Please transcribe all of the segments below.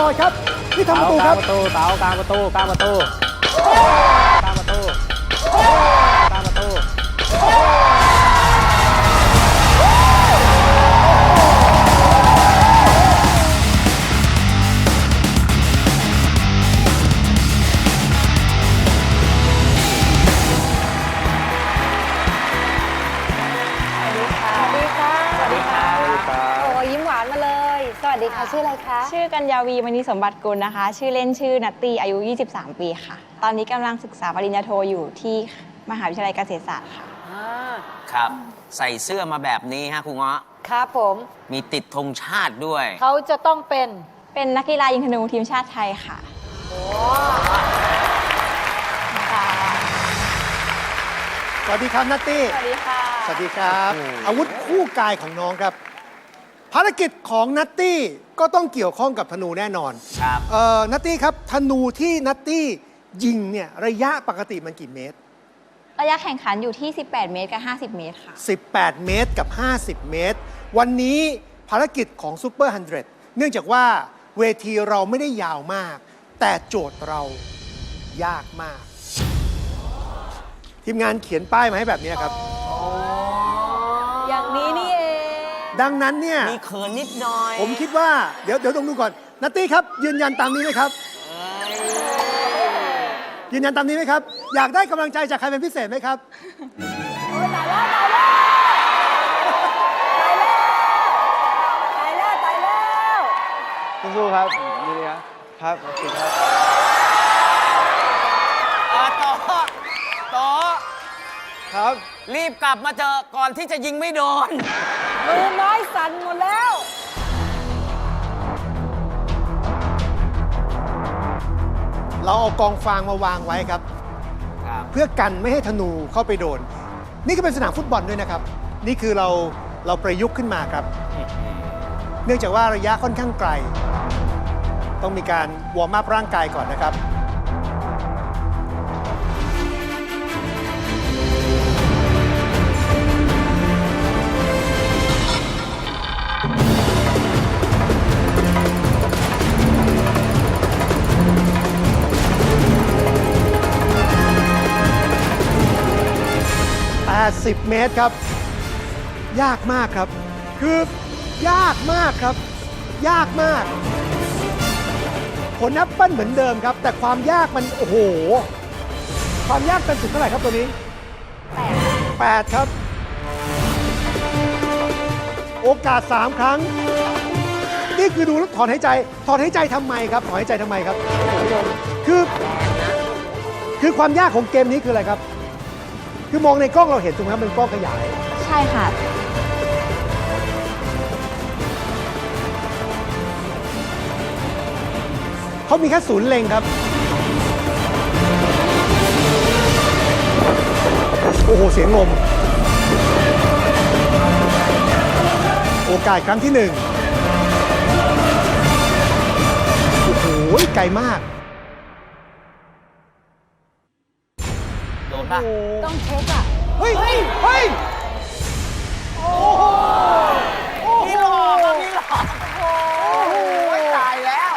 ลอดครับนี่ทำประตูครับ เตากลางประตูตากลางประตูกลางประตูกลางประตูกลางประตู ค่ะชื่ออะไรคะ ชื่อกัญญาวีมณีสมบัติกุลนะคะ ชื่อเล่นชื่อนัตตี้อายุ 23 ปีค่ะ ตอนนี้กำลังศึกษาปริญญาโทอยู่ที่มหาวิทยาลัยเกษตรศาสตร์ค่ะอ่าครับ ใส่เสื้อมาแบบนี้ฮะครูเงาะครับผม มีติดธงชาติด้วย เขาจะต้องเป็นเป็นนักกีฬายิงธนูทีมชาติไทยค่ะค่ะสวัสดีครับนัตตี้ สวัสดีค่ะ สวัสดีครับโอ้โหอาวุธคู่กายของน้องครับ ภารกิจของนัตตี้ก็ต้องเกี่ยวข้องกับธนูแน่นอนครับ เอ่อนัตตี้ครับธนูที่นัตตี้ยิงเนี่ยระยะปกติมันกี่เมตร ระยะแข่งขันอยู่ที่ 18 เมตรกับ 50 เมตรค่ะ 18 เมตรกับ 50 เมตร วันนี้ภารกิจของซูเปอร์100เนื่องจากว่าเวทีเราไม่ได้ยาวมาก แต่โจทย์เรายากมาก ทีมงานเขียนป้ายมาให้แบบนี้ครับ ดังนั้นเนี่ย มีเขินนิดหน่อยผมคิดว่าเดี๋ยวเดี๋ยวต้องดูก่อนนัตตี้ครับ ยืนยันตามนี้ไหมครับ ยืนยันตามนี้ไหมครับ อยากได้กำลังใจจากใครเป็นพิเศษไหมครับ ตายแล้วตายแล้วสู้ๆครับนี่ครับครับขอบคุณครับ เออต่อต่อครับ รีบกลับมาเจอก่อนที่จะยิงไม่โดน มือไม้สั่นหมดแล้ว เราเอากองฟางมาวางไว้ครับ ครับ เพื่อกันไม่ให้ธนูเข้าไปโดน นี่ก็เป็นสนามฟุตบอลด้วยนะครับ นี่คือเราเราประยุกต์ขึ้นมาครับ เนื่องจากว่าระยะค่อนข้างไกล ต้องมีการวอร์มอัพร่างกายก่อนนะครับ 80เมตรครับ ยากมากครับ คือยากมากครับ ยากมาก ผลแอปเปิลเหมือนเดิมครับ แต่ความยากมันโอ้โห ความยากเป็นสุดเท่าไหร่ครับตัวนี้8ครับ โอกาส 3 ครั้ง นี่คือดูแล้วถอนหายใจ ถอนหายใจทำไมครับ ถอนหายใจทำไมครับ คือ คือความยากของเกมนี้คืออะไรครับ คือมองในกล้องเราเห็นถูกไหมครับเป็นกล้องขยาย ใช่ค่ะ เขามีแค่ศูนย์เล็งครับ โอ้โห เสียงลม โอกาสครั้งที่หนึ่งโอ้โห ไกลมาก ป่ะ ต้องเช็คอะ เฮ้ย เฮ้ยเฮ้ยโอ้โหโอ้โหนี่หลอกอะนี่หลอก โอ้ยตายแล้ว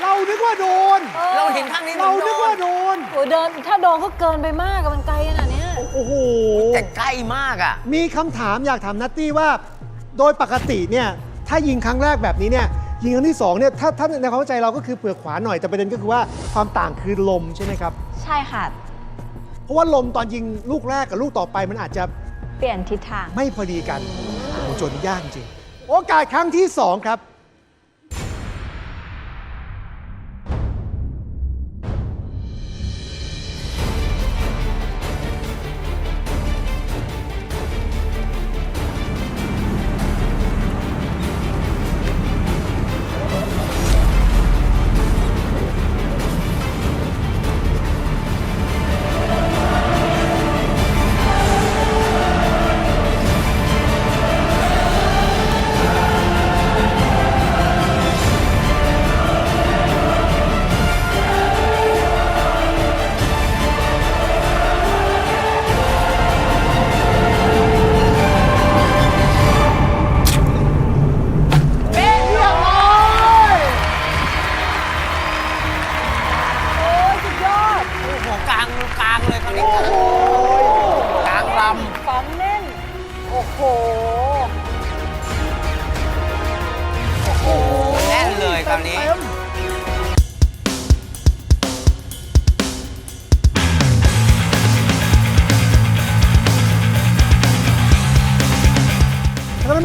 เรานึกว่าโดน เราเห็นข้างนี้เรานึกว่าโดนโอ้เดินถ้าโดนก็เกินไปมากอะมันไกลขนาดเนี้ยโอ้โห แต่ใกล้มากอะ มีคำถามอยากถามนัตตี้ว่า โดยปกติเนี่ย ถ้ายิงครั้งแรกแบบนี้เนี่ยยิงครั้งที่สองเนี่ยถ้าถ้าในความเข้าใจเราก็คือเปลือกขวาหน่อยแต่ประเด็นก็คือว่าความต่างคือลมใช่ไหมครับ ใช่ค่ะ เพราะว่าลมตอนยิงลูกแรกกับลูกต่อไปมันอาจจะเปลี่ยนทิศทาง ไม่พอดีกันโอ้โหโจทย์นี้ยากจริง โอกาสครั้งที่สองครับ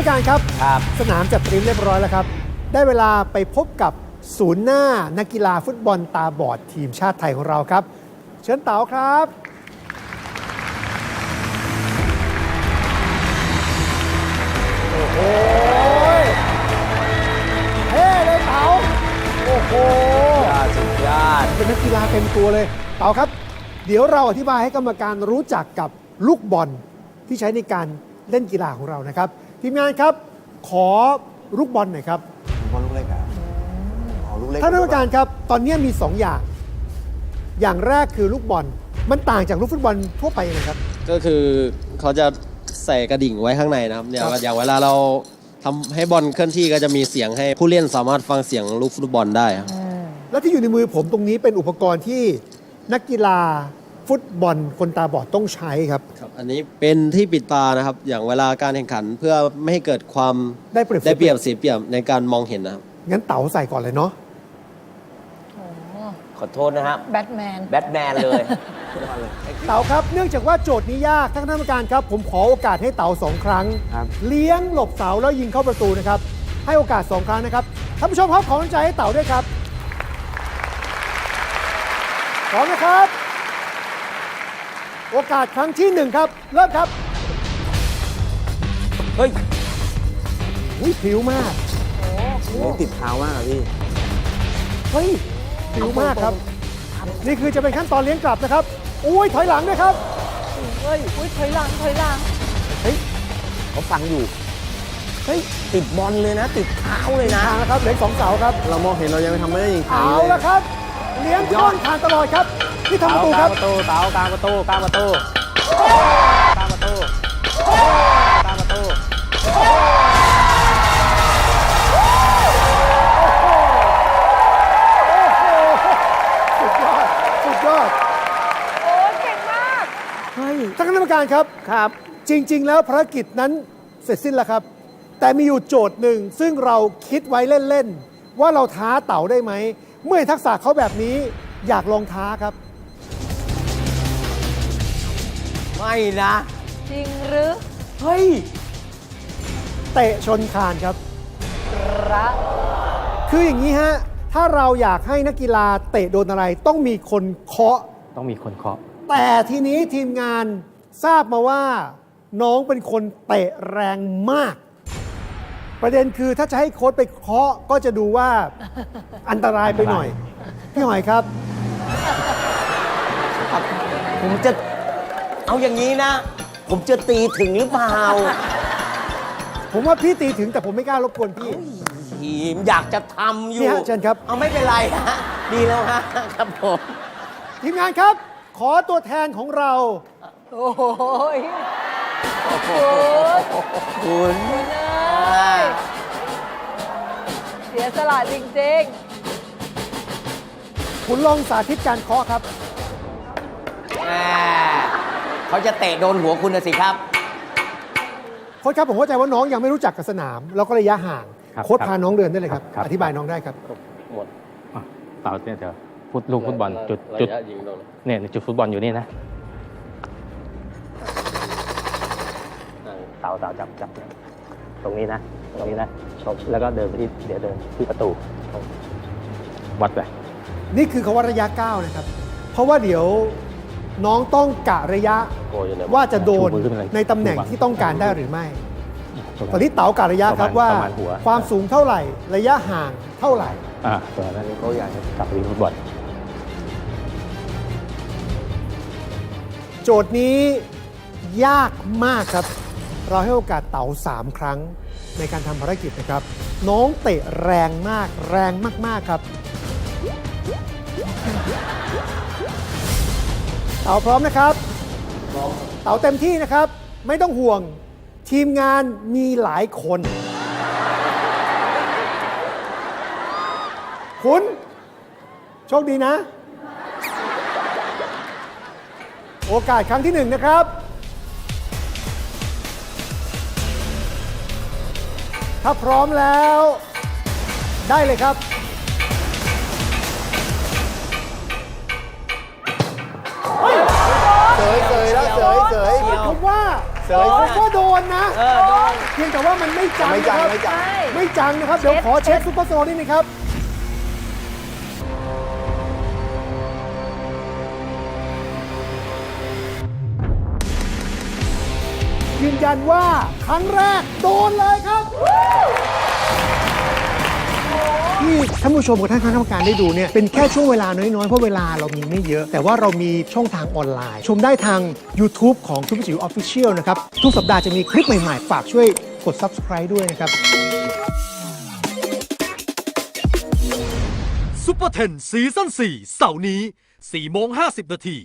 การครับ ครับสนามจัดเตรียมเรียบร้อยแล้วครับ ได้เวลาไปพบกับศูนย์หน้านักกีฬาฟุตบอลตาบอดทีมชาติไทยของเราครับ เชิญเต๋าครับโอ้โหเฮ้เลยเต๋าโอ้โหยอดสุดยอดเป็นนักกีฬาเต็มตัวเลย เต๋าครับ เดี๋ยวเราอธิบายให้กรรมการรู้จักกับลูกบอลที่ใช้ในการเล่นกีฬาของเรานะครับ ทีมงานครับ ขอลูกบอลหน่อยครับบอลลูกเล็กอะอ๋อลูกเล็กท่านกรรมการครับ ตอนนี้มี 2 อย่าง อย่างแรกคือลูกบอล มันต่างจากลูกฟุตบอลทั่วไปยังไงครับ ก็คือเขาจะใส่กระดิ่งไว้ข้างในนะครับเนี่ยครับอย่างเวลาเราทำให้บอลเคลื่อนที่ก็จะมีเสียงให้ผู้เล่นสามารถฟังเสียงลูกฟุตบอลได้ครับ แล้วที่อยู่ในมือผมตรงนี้เป็นอุปกรณ์ที่นักกีฬา ฟุตบอลคนตาบอดต้องใช้ครับ ครับ อันนี้เป็นที่ปิดตานะครับ อย่างเวลาการแข่งขันเพื่อไม่ให้เกิดความได้เปรียบ ได้เปรียบเสียเปรียบในการมองเห็นนะครับ งั้นเต๋าใส่ก่อนเลยเนาะขอโทษนะครับแบทแมน แบทแมนเลย เต๋าครับ เนื่องจากว่าโจทย์นี้ยากท่านคณะกรรมการครับ ผมขอโอกาสให้เต๋าสองครั้ง ครับ เลี้ยงหลบเสาแล้วยิงเข้าประตูนะครับ ให้โอกาสสองครั้งนะครับท่านผู้ชมครับขอกำลังใจให้เต๋าด้วยครับพร้อมนะครับ โอกาสครั้งที่หนึ่งครับ เริ่มครับ เฮ้ยอุ้ยผิวมากไม่ติดเท้ามากอะพี่ เฮ้ยผิวมากครับ นี่คือจะเป็นขั้นตอนเลี้ยงกลับนะครับ อุ้ยถอยหลังด้วยครับ เฮ้ยอุ้ยถอยหลังถอยหลังเฮ้ยเขาฟังอยู่ เฮ้ยติดบอลเลยนะ ติดเท้าเลยนะ ทางนะครับเหลืออกสองเสาครับ เรามองเห็นเรายังไม่ทำไม่ได้ยิงขาเอาเลย ละครับ เลี้ยงต้นทางตลอดครับ ที่ทำประตูครับประตูเต๋ากลางประตูกลางประตูกลางประตูกลางประตูสุดยอด สุดยอด โอ้ยเก่งมาก เฮ้ยท่านคณะกรรมการครับ ครับ จริง ๆ แล้วภารกิจนั้นเสร็จสิ้นแล้วครับ แต่มีอยู่โจทย์หนึ่งซึ่งเราคิดไว้เล่น ๆ ว่าเราท้าเต่าได้ไหม เมื่อเห็นทักษะเขาแบบนี้อยากลองท้าครับ ไม่นะ จริงหรือเฮ้ย เตะชนคานครับ รักคืออย่างนี้ฮะ ถ้าเราอยากให้นักกีฬาเตะโดนอะไรต้องมีคนเคาะ ต้องมีคนเคาะ แต่ทีนี้ทีมงานทราบมาว่า น้องเป็นคนเตะแรงมาก ประเด็นคือถ้าจะให้โค้ชไปเคาะก็จะดูว่า อันตรายไปหน่อย พี่หอยครับ ผมจะ เอาอย่างนี้นะ ผมจะตีถึงหรือเปล่าผมว่าพี่ตีถึงแต่ผมไม่กล้ารบกวนพี่ ทีมอยากจะทำอยู่นี่ฮะเชิญครับ เอาไม่เป็นไรฮะดีแล้วฮะครับผมทีมงานครับ ขอตัวแทนของเรา โอ้โหยคุณเอ้ยเสียสละจริงคุณลองสาธิตการเคาะครับแหม เขาจะเตะโดนหัวคุณนะสิครับ โค้ชครับผมเข้าใจว่าน้องยังไม่รู้จักกับสนาม แล้วก็ระยะห่าง ครับโค้ชครับพาน้องเดินได้เลยครับ ครับ อธิบายน้องได้ครับ หมดอะเต๋าเนี่ยเดี๋ยวฟุตลูกฟุตบอลจุดระจุดยะยิงโดนเนี่ยจุดฟุตบอลอยู่นี่นะเต๋าเต๋าจับจับเนี่ยตรงนี้นะ ตรงนี้นะแล้วก็เดินไปที่เดี๋ยวเดินที่ประตูวัดไป นี่คือคำว่าระยะก้าวนะครับ เพราะว่าเดี๋ยว น้องต้องกะระยะโกอยู่ในว่าจะโดนชูมือขึ้นมาเลยในตำแหน่งที่ต้องการได้หรือไม่ตรงตอนนี้เต๋ากะระยะครับปะมณว่าประมาณหัว ความสูงเท่าไหร่ ระยะห่างเท่าไหร่ อ่าตัวนั้นเขาอยากจะกลับไปยิงฟุตบอลโจทย์นี้ยากมากครับ เราให้โอกาสเต๋า3 ครั้งในการทำภารกิจนะครับ น้องเตะแรงมากแรงมาก ๆ ครับ เต๋าพร้อมนะครับ เต๋าเต็มที่นะครับ ไม่ต้องห่วง ทีมงานมีหลายคน คุณ โชคดีนะ โอกาสครั้งที่หนึ่งนะครับ ถ้าพร้อมแล้ว ได้เลยครับ วเสยเสยเดี๋ยวคำว่าเสยโอ้ขนาดก็โดนนะเออโดน เพียงแต่ว่ามันไม่จังไม่จังนะครับไม่จัง ใช่ไม่จังนะครับ เดี๋ยวเช็ดขอเช็คเช็ดซุปเปอร์โซนิดนึงครับ ยืนยันว่าครั้งแรกโดนเลยครับ ที่ท่านผู้ชมกับท่านคณะกรรมการได้ดูเนี่ยเป็นแค่ช่วงเวลาน้อยๆ เพราะเวลาเรามีไม่เยอะ แต่ว่าเรามีช่องทางออนไลน์ ชมได้ทาง YouTube ของทุกจิ๋วออฟฟิเชียลนะครับ ทุกสัปดาห์จะมีคลิปใหม่ๆ ฝากช่วยกด Subscribe ด้วยนะครับซุปเปอร์เทนซีซั่น4เสาร์นี้4โมง50นาที